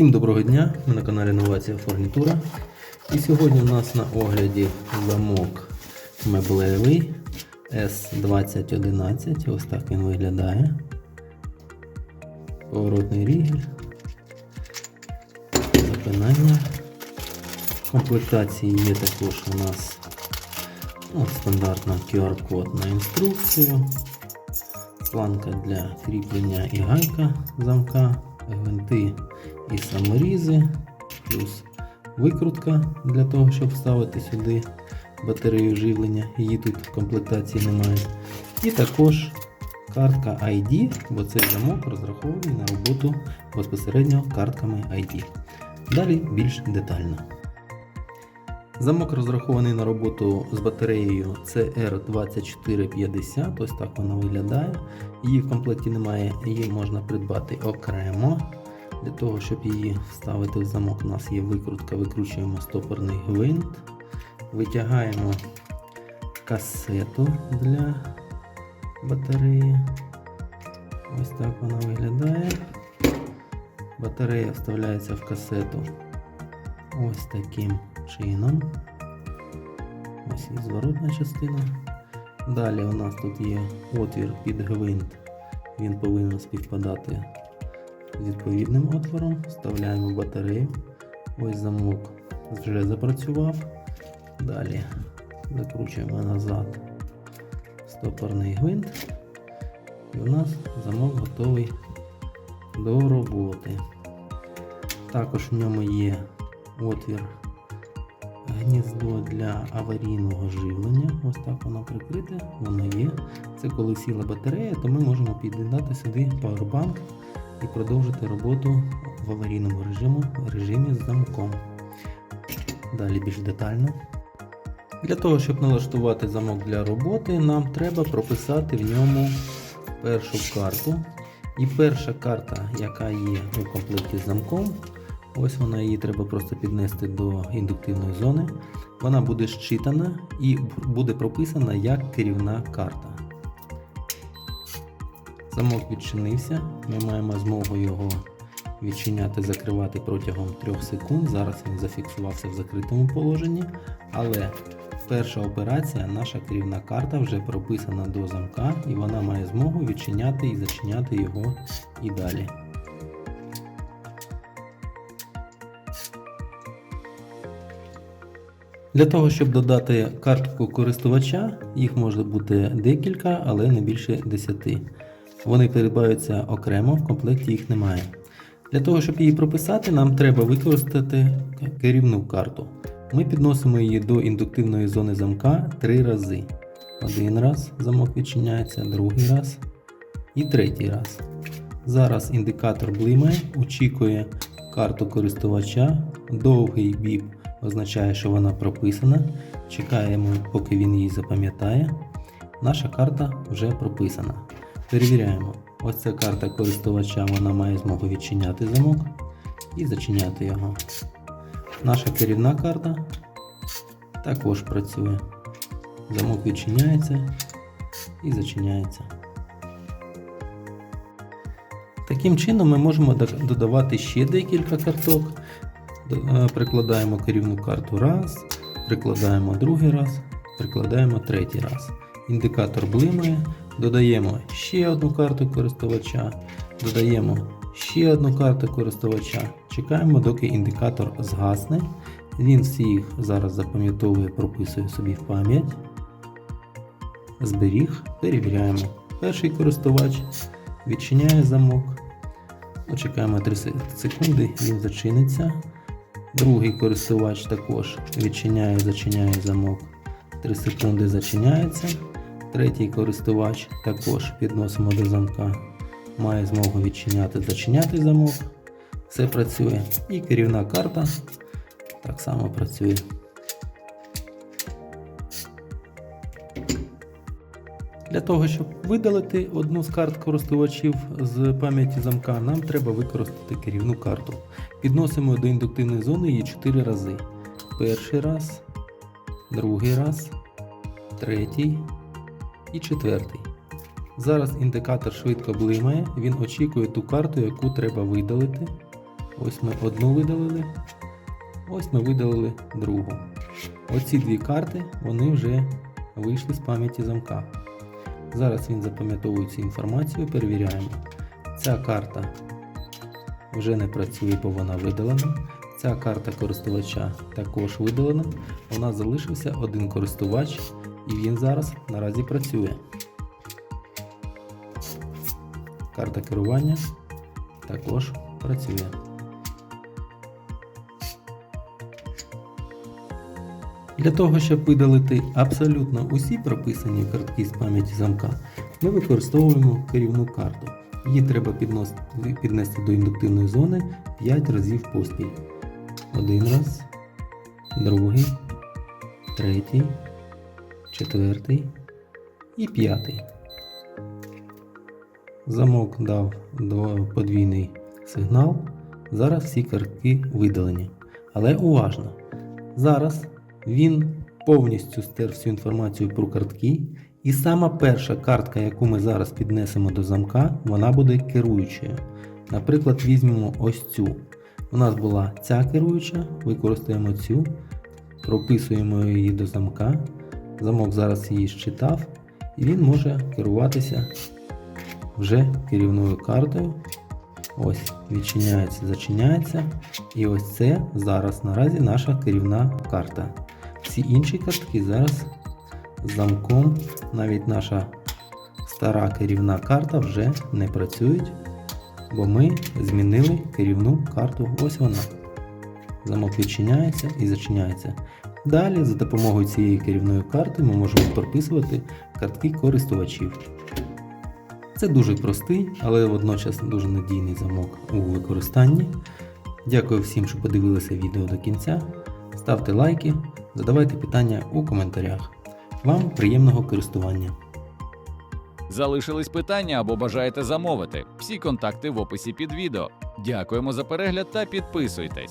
Всім доброго дня! Ми на каналі Новація Фурнітура. І сьогодні у нас на огляді замок меблевий S2011. Ось так він виглядає. Поворотний рігель. Запинання. Комплектації є також у нас ну, стандартна QR-код на інструкцію. Планка для кріплення і гайка замка, гвинти і саморізи, плюс викрутка для того, щоб вставити сюди батарею живлення. Її тут в комплектації немає. І також картка ID, бо цей замок розрахований на роботу безпосередньо картками ID. Далі більш детально. Замок розрахований на роботу з батареєю CR2450, ось так вона виглядає. Її в комплекті немає, її можна придбати окремо. Для того, щоб її вставити в замок, у нас є викрутка, викручуємо стопорний гвинт, витягаємо касету для батареї. Ось так вона виглядає. Батарея вставляється в касету ось таким чином. Ось і зворотна частина. Далі у нас тут є отвір під гвинт. Він повинен співпадати з відповідним отвором. Вставляємо батарею. Ось замок вже запрацював. Далі закручуємо назад стопорний гвинт. І у нас замок готовий до роботи. Також в ньому є отвір гніздо для аварійного живлення. Ось так воно прикрите, воно є. Це коли сіла батарея, то ми можемо під'єднати сюди павербанк і продовжити роботу в аварійному режиму, режимі з замком. Далі більш детально. Для того, щоб налаштувати замок для роботи, нам треба прописати в ньому першу карту. І перша карта, яка є у комплекті з замком, ось вона її треба просто піднести до індуктивної зони. Вона буде щитана і буде прописана як керівна карта. Замок відчинився. Ми маємо змогу його відчиняти, закривати протягом 3 секунд. Зараз він зафіксувався в закритому положенні. Але перша операція, наша керівна карта вже прописана до замка, і вона має змогу відчиняти і зачиняти його і далі. Для того, щоб додати картку користувача, їх може бути декілька, але не більше 10. Вони передбаються окремо, в комплекті їх немає. Для того, щоб її прописати, нам треба використати керівну карту. Ми підносимо її до індуктивної зони замка три рази. Один раз замок відчиняється, другий раз і третій раз. Зараз індикатор блимає, очікує карту користувача, довгий біп означає, що вона прописана. Чекаємо, поки він її запам'ятає. Наша карта вже прописана. Перевіряємо. Ось ця карта користувача вона має змогу відчиняти замок і зачиняти його. Наша керівна карта також працює. Замок відчиняється і зачиняється. Таким чином ми можемо додавати ще декілька карток. Е, Прикладаємо керівну карту раз, прикладаємо другий раз, прикладаємо третій раз. Індикатор блимає, додаємо ще одну карту користувача, додаємо ще одну карту користувача. Чекаємо, доки індикатор згасне. Він всіх зараз запам'ятовує, прописує собі в пам'ять. Зберіг, перевіряємо. Перший користувач відчиняє замок. Чекаємо 3 секунди, він зачиниться. Другий користувач також відчиняє зачиняє замок. 3 секунди зачиняється. Третій користувач також підносимо до замка. Має змогу відчиняти зачиняти замок. Все працює. І керівна карта так само працює. Для того, щоб видалити одну з карт користувачів з пам'яті замка, нам треба використати керівну карту. Підносимо до індуктивної зони її 4 рази. Перший раз, другий раз, третій і четвертий. Зараз індикатор швидко блимає, він очікує ту карту, яку треба видалити. Ось ми одну видалили. Ось ми видалили другу. Оці дві карти вони вже вийшли з пам'яті замка. Зараз він запам'ятовує цю інформацію, перевіряємо. Ця карта вже не працює, бо вона видалена. Ця карта користувача також видалена. У нас залишився один користувач, і він зараз наразі працює. Карта керування також працює. Для того, щоб видалити абсолютно усі прописані картки з пам'яті замка, ми використовуємо керівну карту. Її треба піднести до індуктивної зони 5 разів поспіль. Один раз, другий, третій, четвертий і п'ятий. Замок дав подвійний сигнал. Зараз всі картки видалені. Але уважно. Зараз він повністю стер всю інформацію про картки. І сама перша картка, яку ми зараз піднесемо до замка, вона буде керуючою. Наприклад, візьмемо ось цю. У нас була ця керуюча, використаємо цю, прописуємо її до замка. Замок зараз її щитав, і він може керуватися вже керівною картою. Ось відчиняється, зачиняється. І ось це зараз наразі наша керівна карта. Всі інші картки зараз замком, навіть наша стара керівна карта вже не працюють, бо ми змінили керівну карту. Ось вона. Замок відчиняється і зачиняється. Далі, за допомогою цієї керівної карти, ми можемо прописувати картки користувачів. Це дуже простий, але водночас дуже надійний замок у використанні. Дякую всім, що подивилися відео до кінця. Ставте лайки, задавайте питання у коментарях. Вам приємного користування! Залишились питання або бажаєте замовити? Всі контакти в описі під відео. Дякуємо за перегляд та підписуйтесь.